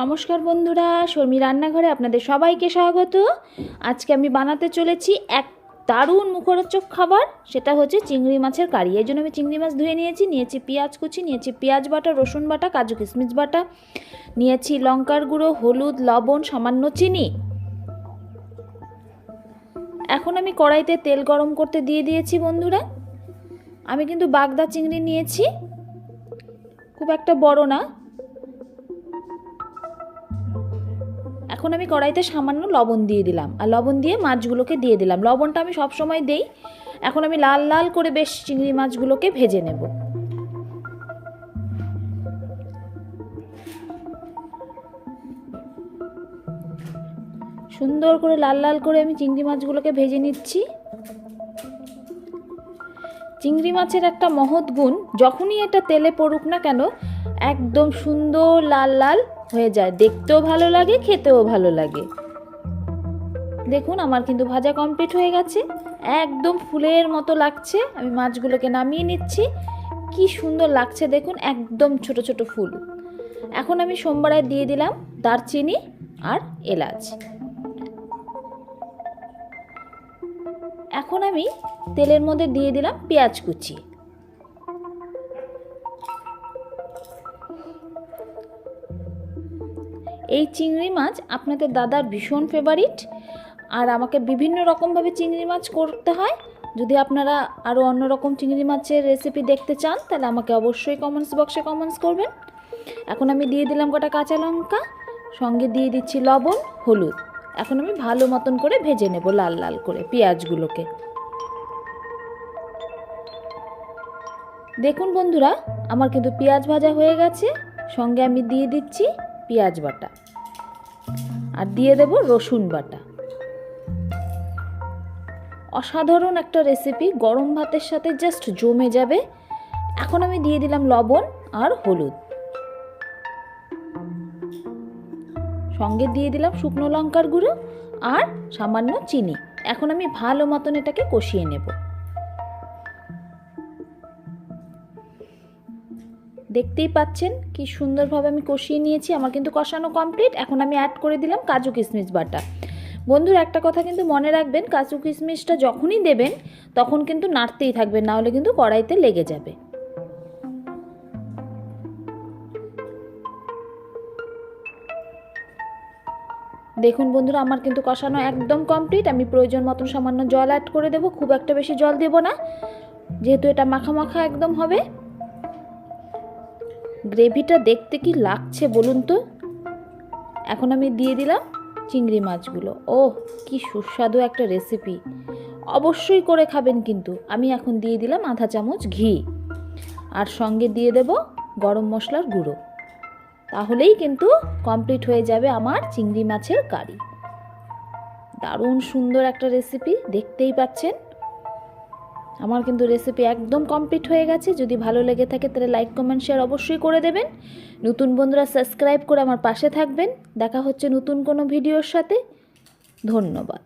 নমস্কার বন্ধুরা, শর্মি রান্নাঘরে আপনাদের সবাইকে স্বাগত। আজকে আমি বানাতে চলেছি এক দারুণ মুখরোচক খাবার, সেটা হচ্ছে চিংড়ি মাছের কারি। এই জন্য আমি চিংড়ি মাছ ধুয়ে নিয়েছি নিয়েছি পেঁয়াজ কুচি, নিয়েছি পেঁয়াজ বাটা, রসুন বাটা, কাজু কিশমিশ বাটা, নিয়েছি লঙ্কার গুঁড়ো, হলুদ, লবণ, সামান্য চিনি। এখন আমি কড়াইতে তেল গরম করতে দিয়ে দিয়েছি বন্ধুরা। আমি কিন্তু বাগদা চিংড়ি নিয়েছি, খুব একটা বড় না। এখন আমি কড়াইতে সামান্য লবণ দিয়ে দিলাম। আর লবণ দিয়ে মাছগুলোকে দিয়ে দিলাম। লবণটা আমি সব সময় দেই। এখন আমি লাল লাল করে বেশ চিংড়ি মাছগুলোকে ভেজে নেব। সুন্দর করে লাল লাল করে আমি চিংড়ি মাছগুলোকে ভেজে নিচ্ছি। চিংড়ি মাছের একটা মহৎ গুণ, যখনই এটা তেলে পড়ুক না কেন, একদম সুন্দর লাল লাল হয়ে যায়। দেখতেও ভালো লাগে, খেতেও ভালো লাগে। দেখুন, আমার কিন্তু ভাজা কমপ্লিট হয়ে গেছে। একদম ফুলের মতো লাগছে। আমি মাছগুলোকে নামিয়ে নিচ্ছি। কি সুন্দর লাগছে, দেখুন, একদম ছোট ছোট ফুল। এখন আমি সোমবারে দিয়ে দিলাম দারচিনি আর এলাচ। এখন আমি তেলের মধ্যে দিয়ে দিলাম পেঁয়াজ কুচি। এই চিংড়ি মাছ আপনাদের দাদার ভীষণ ফেভারিট আর আমাকে বিভিন্ন রকমভাবে চিংড়ি মাছ করতে হয়। যদি আপনারা আরও অন্য রকম চিংড়ি মাছের রেসিপি দেখতে চান, তাহলে আমাকে অবশ্যই কমেন্টস বক্সে কমেন্টস করবেন। এখন আমি দিয়ে দিলাম গোটা কাঁচা লঙ্কা, সঙ্গে দিয়ে দিচ্ছি লবণ, হলুদ। এখন আমি ভালো মতন করে ভেজে নেব লাল লাল করে পেঁয়াজগুলোকে। দেখুন বন্ধুরা, আমার কিন্তু পেঁয়াজ ভাজা হয়ে গেছে। সঙ্গে আমি দিয়ে দিচ্ছি পেঁয়াজ বাটা। আর দিয়ে দেব রসুন বাটা। অসাধারণ একটা রেসিপি গরম ভাতের সাথে জাস্ট জমে যাবে। এখন আমি দিয়ে দিলাম লবণ আর হলুদ। সঙ্গে দিয়ে দিলাম শুকনো লঙ্কার গুঁড়ো আর সামান্য চিনি। এখন আমি ভালো মতন এটাকে কষিয়ে নেব। দেখতেই পাচ্ছেন কি সুন্দরভাবে আমি কষিয়ে নিয়েছি। আমার কিন্তু কষানো কমপ্লিট এখন আমি অ্যাড করে দিলাম কাজু কিশমিশ বাটা। বন্ধুরা, একটা কথা কিন্তু মনে রাখবেন, কাজু কিশমিশটা যখনই দেবেন, তখন কিন্তু নাড়তেই থাকবেন না হলে কিন্তু কড়াইতে লেগে যাবে। দেখুন বন্ধুরা, আমার কিন্তু কষানো একদম কমপ্লিট আমি প্রয়োজন মতন সামান্য জল অ্যাড করে দেবো, খুব একটা বেশি জল দেব না। যেহেতু এটা মাখা মাখা একদম হবে। গ্রেভিটা দেখতে কি লাগছে বলুন তো? এখন আমি দিয়ে দিলাম চিংড়ি মাছগুলো। ও কি সুস্বাদু একটা রেসিপি অবশ্যই করে খাবেন কিন্তু। আমি এখন দিয়ে দিলাম আধা চামচ ঘি। আর সঙ্গে দিয়ে দেব গরম মশলার গুঁড়ো। তাহলেই কিন্তু কমপ্লিট হয়ে যাবে আমার চিংড়ি মাছের কারি। দারুণ সুন্দর একটা রেসিপি দেখতেই পাচ্ছেন। আমার কিন্তু রেসিপি একদম কমপ্লিট হয়ে গেছে। যদি ভালো লেগে থাকে তাহলে লাইক কমেন্ট শেয়ার অবশ্যই করে দেবেন। নতুন বন্ধুরা সাবস্ক্রাইব করে আমার পাশে থাকবেন। দেখা হচ্ছে নতুন কোনো ভিডিওর সাথে। ধন্যবাদ।